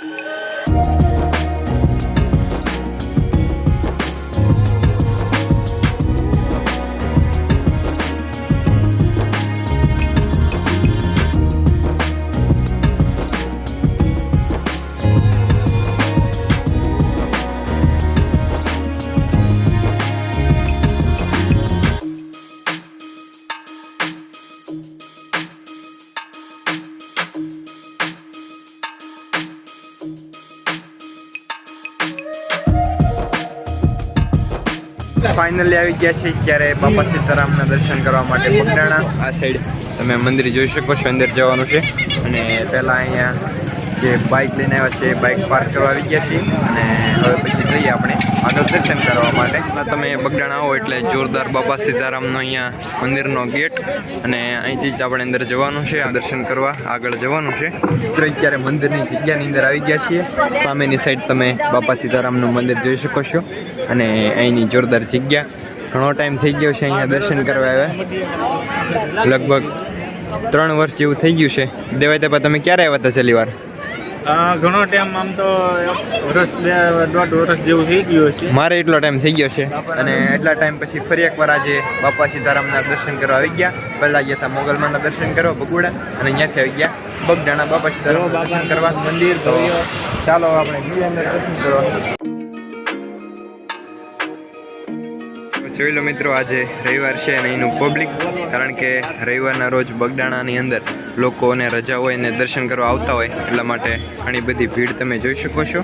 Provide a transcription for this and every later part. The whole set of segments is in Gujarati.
Música ફાઇનલી આવી ગયા છે ત્યારે બાપા સીતારામના દર્શન કરવા માટે બગડાણા આ સાઈડ તમે મંદિર જોઈ શકો છો, અંદર જવાનું છે. અને પહેલાં અહીંયા જે બાઇક લઈને આવ્યા છે બાઇક પાર્ક કરવા આવી ગયા છીએ. અને જઈએ આપણે. આગળ દર્શન કરવા માટે. તમે બગડાણા આવો એટલે જોરદાર બાપા સીતારામનો અહીંયા મંદિરનો ગેટ. અને અહીંથી જ આપણે અંદર જવાનું છે દર્શન કરવા. આગળ જવાનું છે. તો અત્યારે મંદિરની જગ્યાની અંદર આવી ગયા છીએ. સામેની સાઈડ તમે બાપા સીતારામનું મંદિર જોઈ શકો છો. અને અહીંની જોરદાર જગ્યા. ઘણો ટાઈમ થઈ ગયો છે અહીંયા દર્શન કરવા આવ્યા. લગભગ ત્રણ વર્ષ જેવું થઈ ગયું છે. દેવાય તે તમે ક્યારે આવ્યા હતા છેલ્લી વાર? ઘણો ટાઈમ આમ તો વર્ષ બે દોઢ વર્ષ જેવું થઈ ગયું છે મારે એટલો ટાઈમ થઈ ગયો છે. અને એટલા ટાઈમ પછી ફરી એકવાર આજે બાપા સીતારામના દર્શન કરવા આવી ગયા. પહેલાં ગયા હતા મોગલમાના દર્શન કરવા બગુડા. અને અહીંયાથી આવી ગયા બગડાણા બાપા સીતારામના દર્શન કરવા. મંદિર તો ચાલો આપણે જઈએ દર્શન કરવા. જોઈ લો મિત્રો આજે રવિવાર છે અને એનું પબ્લિક કારણ કે રવિવારના રોજ બગડાણાની અંદર લોકોને રજા હોય ને દર્શન કરવા આવતા હોય એટલા માટે ઘણી બધી ભીડ તમે જોઈ શકો છો.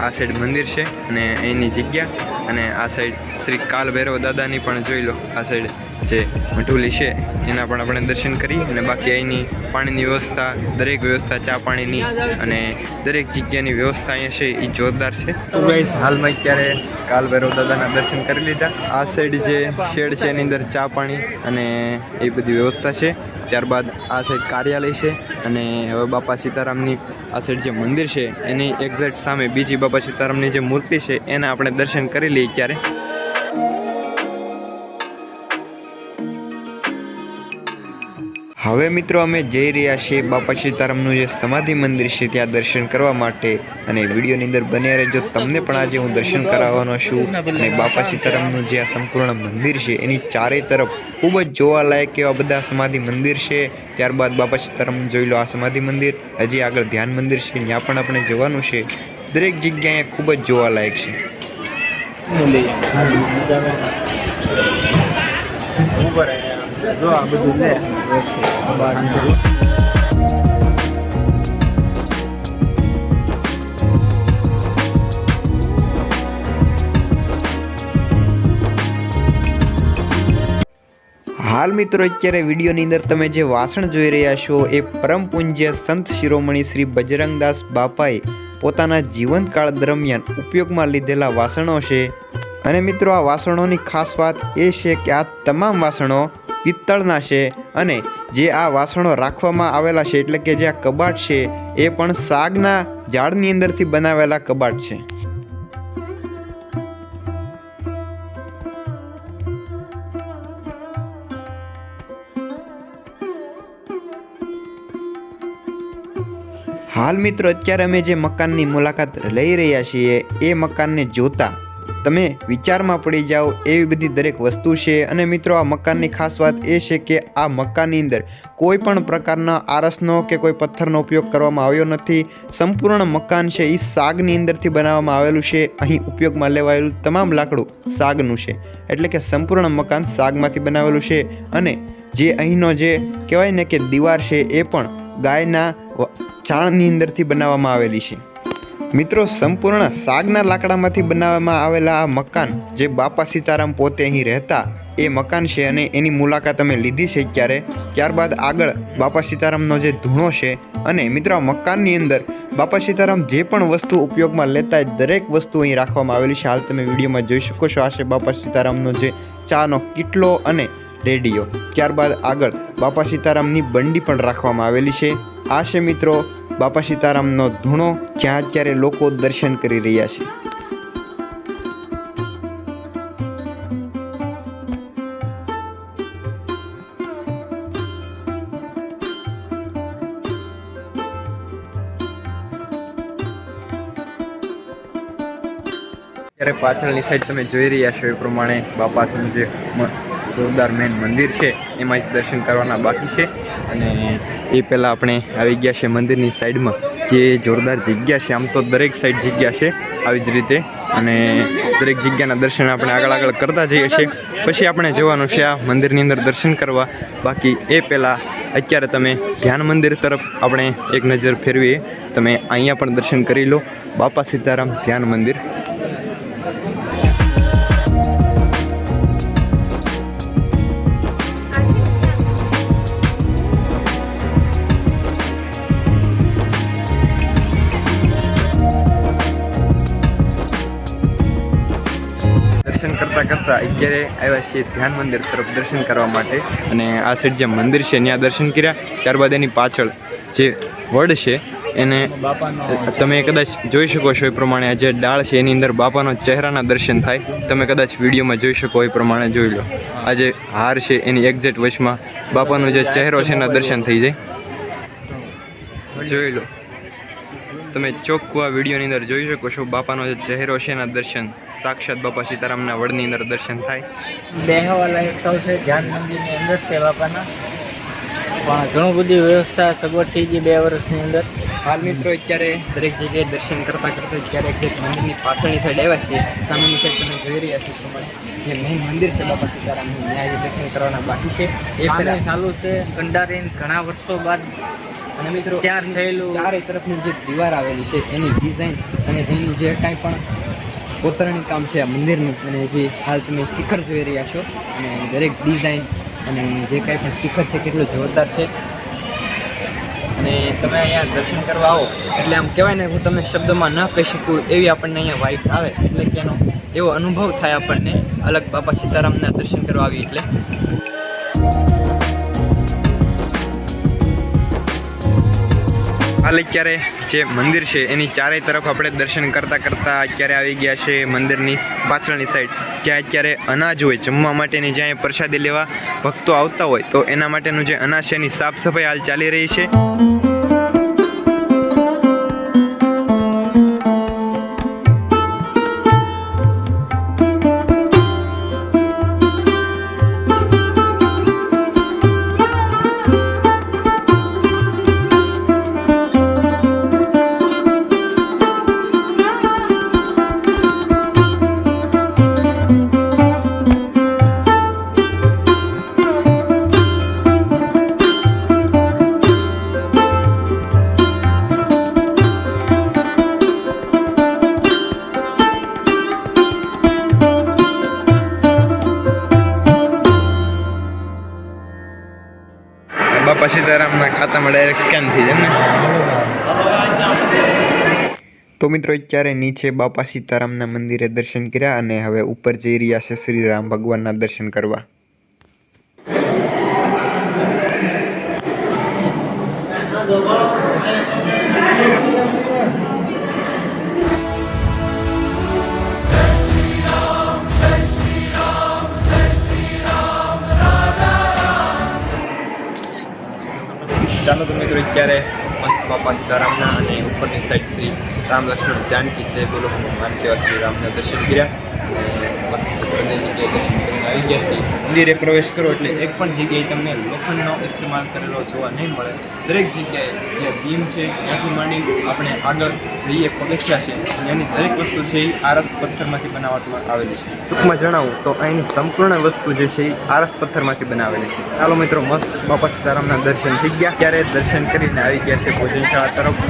આ સાઈડ મંદિર છે અને એની જગ્યા અને આ સાઈડ શ્રી કાલ ભૈરવ દાદાની પણ જોઈ લો. આ સાઈડ જે મઢુલી છે એના પણ આપણે દર્શન કરી અને બાકી અહીંની પાણીની વ્યવસ્થા, દરેક વ્યવસ્થા ચા પાણીની અને દરેક જગ્યાની વ્યવસ્થા અહીંયા છે, એ જોરદાર છે. તો ગાઈસ હાલમાં અત્યારે કાલ ભૈરવ દાદાના દર્શન કરી લીધા. આ સાઈડ જે શેડ છે, એની અંદર ચા પાણી અને એ બધી વ્યવસ્થા છે. ત્યારબાદ આ સાઈડ કાર્યાલય છે અને હવે બાપા સીતારામની આ સાઈડ જે મંદિર છે, એની એક્ઝેક્ટ સામે બીજી બાપા સીતારામની જે મૂર્તિ છે, એના આપણે દર્શન કરી લઈએ ત્યારે હવે મિત્રો અમે જઈ રહ્યા છીએ બાપા સીતારામનું જે સમાધિ મંદિર છે, ત્યાં દર્શન કરવા માટે. અને વિડીયોની અંદર બન્યા રહેજો. તમને પણ આજે હું દર્શન કરાવવાનો છું. અને બાપા સીતારામનું જે આ સંપૂર્ણ મંદિર છે, એની ચારે તરફ ખૂબ જ જોવાલાયક એવા બધા સમાધિ મંદિર છે. ત્યારબાદ બાપા સીતારામ જોઈ લો આ સમાધિ મંદિર. હજી આગળ ધ્યાન મંદિર છે. ત્યાં પણ આપણે જવાનું છે. દરેક જગ્યાએ ખૂબ જ જોવાલાયક છે. હાલ મિત્રો, અત્યારે વિડીયોની અંદર તમે જે વાસણ જોઈ રહ્યા છો, એ પરમ પૂજ્ય સંત શિરોમણી શ્રી બજરંગદાસ બાપાએ પોતાના જીવનકાળ દરમિયાન ઉપયોગમાં લીધેલા વાસણો છે. અને મિત્રો, આ વાસણોની ખાસ વાત એ છે કે આ તમામ વાસણો પિત્તળના છે અને જે આ વાસણો રાખવામાં આવેલા છે, એટલે કે જે આ કબાટ છે, એ પણ સાગના ઝાડની અંદરથી બનાવેલા કબાટ છે. હાલ મિત્રો, અત્યારે અમે જે મકાનની મુલાકાત લઈ રહ્યા છીએ, એ મકાનને જોતા તમે વિચારમાં પડી જાઓ એવી બધી દરેક વસ્તુ છે અને મિત્રો આ મકાનની ખાસ વાત એ છે કે આ મકાનની અંદર કોઈ પણ પ્રકારના આરસનો કે કોઈ પથ્થરનો ઉપયોગ કરવામાં આવ્યો નથી. સંપૂર્ણ મકાન છે એ સાગની અંદરથી બનાવવામાં આવેલું છે. અહીં ઉપયોગમાં લેવાયેલું તમામ લાકડું સાગનું છે. એટલે કે સંપૂર્ણ મકાન સાગમાંથી બનાવેલું છે અને જે અહીંનો જે કહેવાય ને કે દીવાર છે એ પણ ગાયના છાણની અંદરથી બનાવવામાં આવેલી છે. મિત્રો, સંપૂર્ણ સાગના લાકડામાંથી બનાવવામાં આવેલા આ મકાન જે બાપા સીતારામ પોતે અહીં રહેતા, એ મકાન છે અને એની મુલાકાત અમે લીધી છે ત્યારે ત્યારબાદ આગળ બાપા સીતારામનો જે ધૂણો છે અને મિત્રો મકાનની અંદર બાપા સીતારામ જે પણ વસ્તુ ઉપયોગમાં લેતા દરેક વસ્તુ અહીં રાખવામાં આવેલી છે. હાલ તમે વિડીયોમાં જોઈ શકો છો, આ છે બાપા સીતારામનો જે ચાનો કિટલો અને રેડિયો. ત્યારબાદ આગળ બાપા સીતારામની બંડી પણ રાખવામાં આવેલી છે. આ છે મિત્રો બાપા સીતારામનો ધૂણો જ્યાં અત્યારે લોકો દર્શન કરી રહ્યા છે. અત્યારે પાછળની સાઈડ તમે જોઈ રહ્યા છો એ પ્રમાણે બાપા જે જોરદાર મેન મંદિર છે. એમાં જ દર્શન કરવાના બાકી છે. અને એ પહેલાં આપણે આવી ગયા છે મંદિરની સાઈડમાં જે જોરદાર જગ્યા છે. આમ તો દરેક સાઈડ જગ્યા છે આવી જ રીતે. અને દરેક જગ્યાના દર્શન આપણે આગળ આગળ કરતા જઈએ છીએ. પછી આપણે જવાનું છે આ મંદિરની અંદર દર્શન કરવા. બાકી એ પહેલાં અત્યારે તમે ધ્યાન મંદિર તરફ આપણે એક નજર ફેરવીએ. તમે અહીંયા પણ દર્શન કરી લો. બાપા સીતારામ ધ્યાન મંદિર. કરતાં કરતાં અત્યારે આવ્યા છીએ ધ્યાન મંદિર તરફ દર્શન કરવા માટે. અને આ સાઈડ જે મંદિર છે, ત્યાં દર્શન કર્યા. ત્યારબાદ એની પાછળ જે વડ છે, એને તમે કદાચ જોઈ શકો છો એ પ્રમાણે જે ડાળ છે, એની અંદર બાપાનો ચહેરાના દર્શન થાય. તમે કદાચ વિડીયોમાં જોઈ શકો એ પ્રમાણે જોઈ લો. આ જે હાર છે, એની એક્ઝેક્ટ વચમાં બાપાનો જે ચહેરો છે, એના દર્શન થઈ જાય. જોઈ લો. તમે ચોખ્ખું આ વિડીયોની અંદર જોઈ શકો છો. બાપાનો જે ચહેરો છે એના દર્શન સાક્ષાત બાપા સીતારામના વડની અંદર દર્શન થાય. બેહવાલા સ્થળ છે, ધ્યાન મંદિરની અંદર છે બાપાના. પણ ઘણું બધી વ્યવસ્થા સગવડ થઈ ગઈ બે વર્ષની અંદર. હાલ મિત્રો અત્યારે દરેક જગ્યાએ દર્શન કરતા કરતા અત્યારે એક મંદિરની પાછળની સાઈડ આવ્યા છીએ. સામેની સાઈડ તમે જોઈ રહ્યા છો પ્રમાણે જે મેઇન મંદિર છે બાબા સીતારામનું. ત્યાં આજે દર્શન કરવાના બાકી છે. એ પહેલાં ચાલુ છે કંડારીન ઘણા વર્ષો બાદ અને મિત્રો ચાર થયેલું. ચારે તરફની જે દીવાર આવેલી છે એની ડિઝાઇન અને એનું જે કાંઈ પણ કોતરણી કામ છે આ મંદિરનું અને જે હાલ તમે શિખર જોઈ રહ્યા છો. અને દરેક ડિઝાઇન અને જે કાંઈ પણ શિખર છે કેટલું જોરદાર છે. અને તમે અહીંયા દર્શન કરવા આવો. એટલે આમ કહેવાય ને, હું તમે શબ્દમાં ન કહી શકું એવી આપણને અહીંયા વાઇબ્સ આવે. એટલે કે એનો એવો અનુભવ થાય આપણને. અલગ બાપા સીતારામના દર્શન કરવા આવી એટલે. હાલ અત્યારે જે મંદિર છે, એની ચારેય તરફ આપણે દર્શન કરતાં કરતાં અત્યારે આવી ગયા છે મંદિરની પાછળની સાઈડ જ્યાં અત્યારે અનાજ હોય, જમવા માટેની જ્યાં પ્રસાદી લેવા ભક્તો આવતા હોય, તો એના માટેનું જે અનાજ છે, એની સાફ સફાઈ હાલ ચાલી રહી છે. સીતારામના ખાતામાં ડાયરેક્ટ સ્કેન થઈ જાય ને. તો મિત્રો અત્યારે નીચે બાપા સીતારામના મંદિરે દર્શન કર્યા અને હવે ઉપર જઈ રહ્યા છે શ્રી રામ ભગવાનના દર્શન કરવા. ચાલો તો મિત્રો, અત્યારે મસ્ત બાપા સીતારામના અને ઉપરની સાઈડ શ્રી રામ લક્ષ્મણ જાનકી છે. બોલો હનુમાન જેવા શ્રી રામના દર્શન કર્યા અને મસ્ત બંને જગ્યાએ દર્શન કરીને આવી ગયા છે. મંદિરે પ્રવેશ કરો એટલે એક પણ જગ્યાએ તમને લોખંડનો ઇસ્તેમાલ કરેલો જોવા નહીં મળે. દરેક જગ્યાએ જે ભીમ છે, ત્યાંથી માંડી આપણે આગળ જઈએ પગથિયા છે. એની દરેક વસ્તુ છે, એ આરસ પથ્થરમાંથી બનાવવામાં આવેલી છે. ટૂંકમાં જણાવું તો અહીંની સંપૂર્ણ વસ્તુ જે છે, એ આરસ પથ્થરમાંથી બનાવેલી છે. ચાલો મિત્રો, મસ્ત બાપા સીતારામના દર્શન થઈ ગયા. ત્યારે દર્શન કરીને આવી ગયા છે ભોજનશાળા તરફ.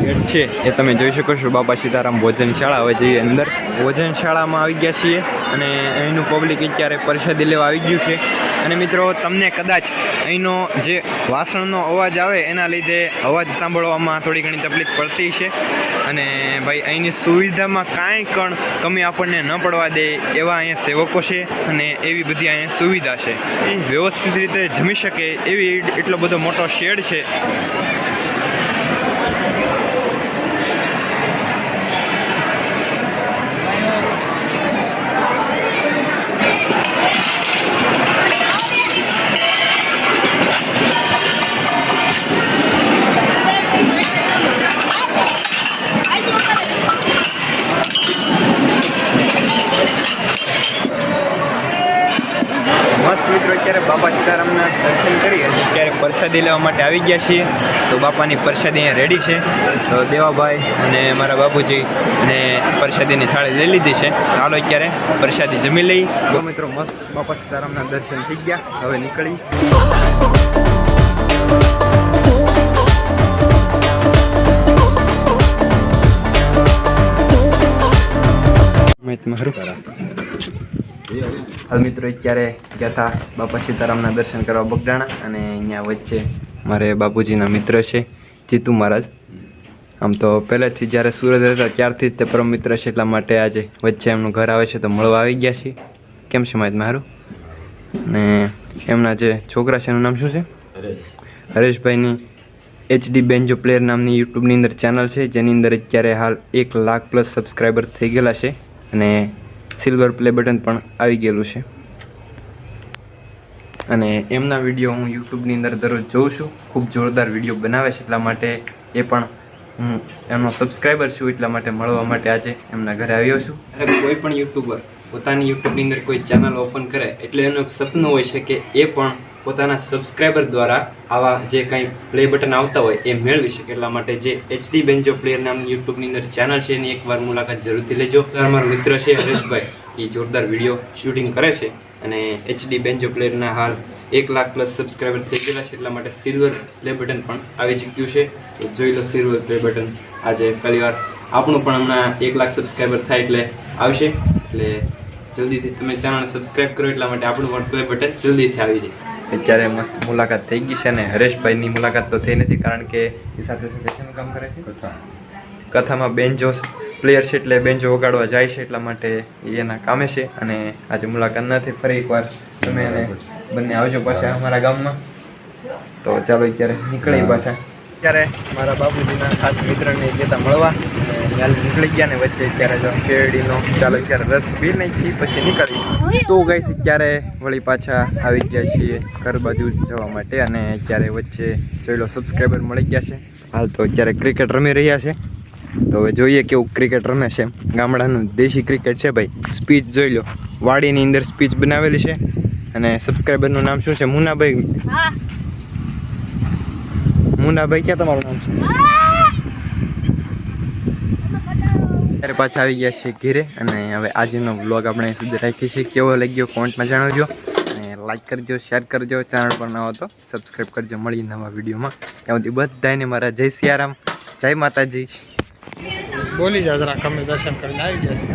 ગેટ છે, એ તમે જોઈ શકો છો બાપા સીતારામ ભોજનશાળા. હવે જઈએ અંદર. ભોજનશાળામાં આવી ગયા છીએ અને અહીંનું પબ્લિક અત્યારે પરિષદી લેવા આવી ગયું છે. અને મિત્રો, તમને કદાચ અહીંનો જે વાસણનો અવાજ આવે, એના લીધે અવાજ સાંભળવામાં થોડી ઘણી તકલીફ પડતી છે. અને ભાઈ, અહીંની સુવિધામાં કાંઈ પણ કમી આપણને ન પડવા દે એવા અહીંયા સેવકો છે અને એવી બધી અહીંયા સુવિધા છે. એ વ્યવસ્થિત રીતે જમી શકે એવી એટલો બધો મોટો શેડ છે. પ્રસાદી લેવા માટે આવી ગયા છીએ. તો બાપાની પ્રસાદી અહીંયા રેડી છે. તો દેવાભાઈ અને મારા બાપુજી ને પ્રસાદીની થાળી લઈ લીધી છે. હાલો અત્યારે પ્રસાદી જમી લઈ. તો મિત્રો મસ્ત બાપા સીતારામના દર્શન થઈ ગયા. હવે નીકળી. હાલ મિત્રો અત્યારે ગયા હતા બાપા સીતારામના દર્શન કરવા બગડાણા અને અહીંયા વચ્ચે મારે બાપુજીના મિત્ર છે જીતુ મહારાજ. આમ તો પહેલેથી જ્યારે સુરત રહેતા ત્યારથી જ તે પરમ મિત્ર છે એટલા માટે આજે વચ્ચે એમનું ઘર આવે છે તો મળવા આવી ગયા છે કેમ છે માહિત મારું? અને એમના જે છોકરા છે એનું નામ શું છે? હરેશભાઈની એચડી બેન્જો પ્લેયર નામની યુટ્યુબની અંદર ચેનલ છે જેની અંદર અત્યારે હાલ એક લાખ પ્લસ સબસ્ક્રાઈબર થઈ ગયેલા છે અને સિલ્વર પ્લે બટન પણ આવી ગયેલું છે. અને એમના વીડિયો હું યુટ્યુબની અંદર દરરોજ જોઉં છું. ખૂબ જોરદાર વીડિયો બનાવે છે, એટલા માટે એ પણ હું એમનો સબસ્ક્રાઈબર છું, એટલા માટે મળવા માટે આજે એમના ઘરે આવ્યો છું. અને કોઈ પણ યુટ્યુબર પોતાની યુટ્યુબની અંદર કોઈ ચેનલ ઓપન કરે, એટલે એનું સપનું હોય છે કે એ પણ પોતાના સબસ્ક્રાઈબર દ્વારા આવા જે કાંઈ પ્લે બટન આવતા હોય એ મેળવી શકે. એટલા માટે જે એચડી બેન્જો પ્લેયર નામની યુટ્યુબની અંદર ચેનલ છે, એની એકવાર મુલાકાત જરૂરથી લેજો. મારો મિત્ર છે હરેશભાઈ. એ જોરદાર વીડિયો શૂટિંગ કરે છે અને એચડી બેન્જો પ્લેયરના હાલ એક લાખ પ્લસ સબસ્ક્રાઈબર થઈ ગયેલા છે, એટલા માટે સિલ્વર પ્લે બટન પણ આવી ચૂક્યું છે. તો જોઈ લો સિલ્વર પ્લે બટન આજે પહેલી વાર આપણું પણ હમણાં એક લાખ સબસ્ક્રાઈબર થાય એટલે આવશે. એટલે જલ્દીથી તમે ચેનલ સબસ્ક્રાઈબ કરો, એટલા માટે આપણું પણ પ્લે બટન જલ્દીથી આવી જાય. અત્યારે મસ્ત મુલાકાત થઈ ગઈ છે અને હરેશભાઈની મુલાકાત તો થઈ નથી કારણ કે એ સાથે સાથે શેનું કામ કરે છે? કથામાં બેન્જો પ્લેયર છે એટલે બેન્જો વગાડવા જાય છે એટલા માટે એ એના કામે છે અને આજે મુલાકાત નથી ફરી એકવાર તમે એને બંને આવજો પાછા અમારા ગામમાં. તો ચાલો અત્યારે નીકળી પાછા. ત્યારે મારા બાબુજીના ખાસ મિત્રને જતા મળવા. હાલ નીકળી ગયા ને વચ્ચે અત્યારે જો શેરડીનો ચાલો અત્યારે રસ પી નાખી પછી નીકળી. તો ગઈ અત્યારે વળી પાછા આવી ગયા છીએ ઘર બાજુ જવા માટે અને અત્યારે વચ્ચે જોઈ લો સબસ્ક્રાઈબર મળી ગયા છે. હાલ તો અત્યારે ક્રિકેટ રમી રહ્યા છે. તો હવે જોઈએ કેવું ક્રિકેટ રમે છે. ગામડાનું દેશી ક્રિકેટ છે ભાઈ. સ્પીચ જોઈ લો. વાડીની અંદર સ્પીચ બનાવેલી છે. અને સબસ્ક્રાઈબરનું નામ શું છે? મુનાભાઈ. મુનાભાઈ ક્યાં તમારું નામ છે? ત્યારે પાછા આવી ગયા છે ઘેરે અને હવે આજનો વ્લોગ આપણે સુધી રાખીએ છીએ. કેવો લાગ્યો કોમેન્ટમાં જણાવજો અને લાઈક કરજો શેર કરજો ચેનલ પર ન હો તો સબસ્ક્રાઈબ કરજો મળીએ નવા વિડીયોમાં ત્યાં સુધી બધાને મારા જય સિયારામ, જય માતાજી. બોલી જાઓ જરા અમે દર્શન કરીને આવી જશે.